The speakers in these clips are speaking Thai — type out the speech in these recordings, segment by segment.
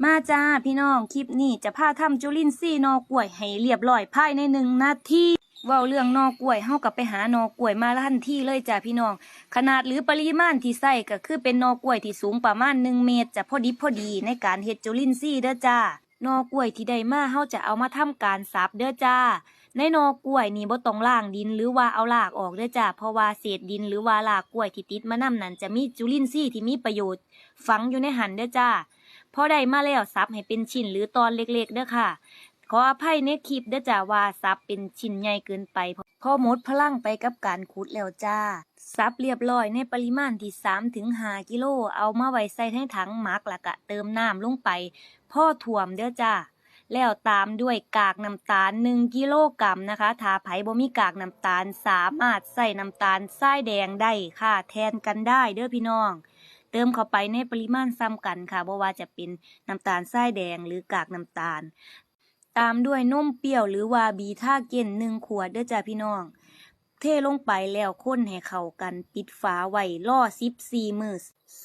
มาจ้าพี่น้องคลิปนี้จะพาทำจุลินทรีย์นอกล้วยให้เรียบร้อยภายในหนึ่งนาทีว้าเรื่องนอกล้วยเฮากับไปหานอกล้วยมาทันทีเลยจ้าพี่น้อง ขนาดหรือปริมาณที่ใส่ก็คือเป็นนอกล้วยที่สูงประมาณหนึ่งเมตรจะพอดีพอดีในการเฮ็ดจุลินทรีย์เด้อจ้านอกล้วยที่ได้มาเฮาจะเอามาทำการสับเด้อจ้า ในนอกล้วยนี่บ่ต้องล่างดินหรือว่าเอารากออกเด้อจ้าเพราะว่าเศษดินหรือว่ารากกล้วยที่ติดมานำนั้นจะมีจุลินทรีย์ที่มีประโยชน์ ฝังอยู่ในหันเด้อจ้า พอได้มาแล้วซับให้เป็นชิ้นหรือตอนเล็กๆเด้อค่ะ ขออภัยในคลิปเด้อจ้าว่าซับเป็นชิ้นใหญ่เกินไปพอหมดพลังไปกับการขุดแล้วจ้าซับเรียบร้อยในปริมาณที่3ถึง5กิโล เอามาไว้ใส่ในถังหมักล้วก็เติมน้ำลงไปพ่อถ่วมเด้อจ้าแล้วตามด้วยกากน้ำตาล 1 กิโลกรัมนะคะ ถ้าไผบ่มีกากน้ำตาลสามารถใส่น้ำตาลทรายแดงได้ค่ะ แทนกันได้เด้อพี่น้อง เติมเข้าไปในปริมาณซ้ำกันค่ะบ่ว่าจะเป็นน้ำตาลทรายแดงหรือกากน้ำตาล ตามด้วยนมเปรี้ยวหรือว่าบีท่าเกนหนึ่งขวดเด้อจ้าพี่น้อง เทลงไปแล้วคนให้เข้ากันปิดฝาไว้ล่อ14มื้อ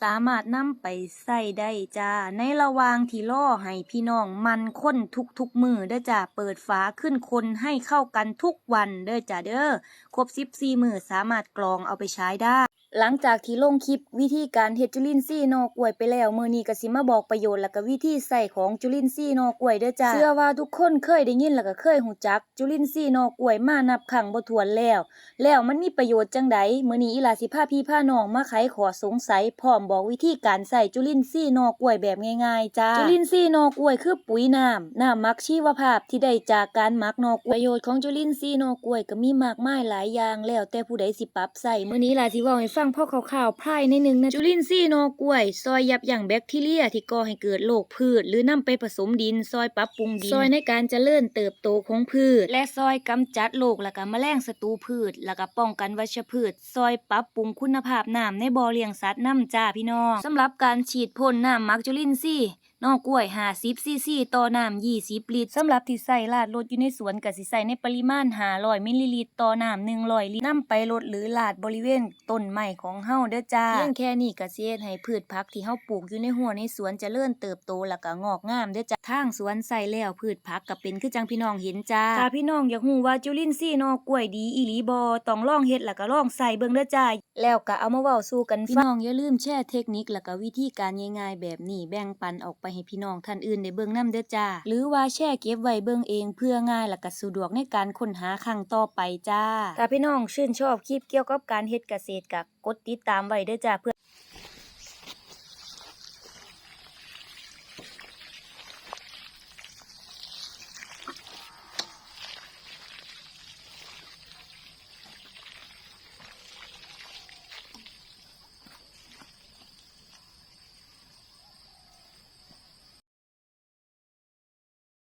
สามารถนำไปใส่ได้จ้า ในระหว่างที่ล่อให้พี่น้องมันคนทุกๆมือเด้อจ้า เปิดฝาขึ้นคนให้เข้ากันทุกวันเด้อจ้าเด้อ ครบ14มื้อสามารถกรองเอาไปใช้ได้ หลังจากที่ลงคลิปวิธีการเฮ็ดจุลินทรีย์นอกล้วยไปแล้วมื้อนี้ก็สิมาบอกประโยชน์แล้วก็วิธีใส่ของจุลินทรีย์นอกล้วยเด้อจ้าเชื่อว่าทุกคนเคยได้ยินแล้วก็เคยหูจัก จุลินทรีย์นอกล้วยมานับครั้งบ่ถ้วนแล้ว แล้วมันมีประโยชน์จังใดมื้อนี้อีหลาสิพาพี่พาน้องมาไขข้อสงสัยพร้อมบอกวิธีการใส่จุลินทรีย์นอกล้วยแบบง่ายๆจ้าจุลินทรีย์นอกล้วยคือปุ๋ยน้ำน้ำหมักชีวภาพที่ได้จากการหมักนอกล้วยประโยชน์ของจุลินทรีย์นอกล้วยก็มีมากมายหลายอย่างแล้วแต่ผู้ใดสิปรับใส่มื้อนี้ล่ะสิเว้าให้ฟังพ่อข่าวๆพายในหนึ่งนะจุลินทรีย์นอกล้วย ซอยยับยั้งแบคทีเรียที่ก่อให้เกิดโรคพืช หรือนำไปผสมดิน ซอยปรับปรุงดิน ซอยในการเจริญเติบโตของพืช และซอยกำจัดโรคและก็แมลงศัตรูพืช และก็ป้องกันวัชพืช ซอยปรับปรุงคุณภาพน้ำในบ่อเลี้ยงสัตว์น้ำจ้าพี่น้องสำหรับการฉีดพ่นน้ำมักจุลินทรีย์ นอกกล้วย50ซีซีต่อน้ำ20 ลิตรสำหรับที่ใส่ลาดรถอยู่ในสวนก็สิใส่ในปริมาณ500มิลลิลิตรต่อน้ำ100 ลิตรนำไปรดหรือลาดบริเวณต้นไม้ของเฮาเด้อจ้าเพียงแค่นี้ก็สิเฮ็ดให้พืชผักที่เฮาปลูกอยู่ในหัวในสวนจเจริญเติบโตแล้วก็งอกงามเด้อจ้าทางสวนใส่แล้วพืชผักก็เป็นคือจังพี่น้องเห็นจ้าถ้าพี่น้องอยากฮู้ว่าจุลินทรีย์นอกกล้วยดีอีหลีบ่ต้องลองเฮ็ดแล้วก็ลองใส่เบิ่งเด้อจ้าแล้วก็เอามาเว้าสู่กันพี่น้องอย่าลืมแชร์เทคนิคแล้วก็วิธีการง่ายๆแบบนี้แบ่งปันออกไปให้พี่น้องท่านอื่นได้เบิ่งนํเด้อจ้า หรือว่าแช่เก็บไว้เบิ่งเองเพื่อง่ายและก็สะดวกในการค้นหาครั้งต่อไปจ้า ถ้าพี่น้องชื่นชอบคลิปเกี่ยวกับการเฮ็ดเกษตรก็กดติดตามไว้เด้อจ้าเพื่อ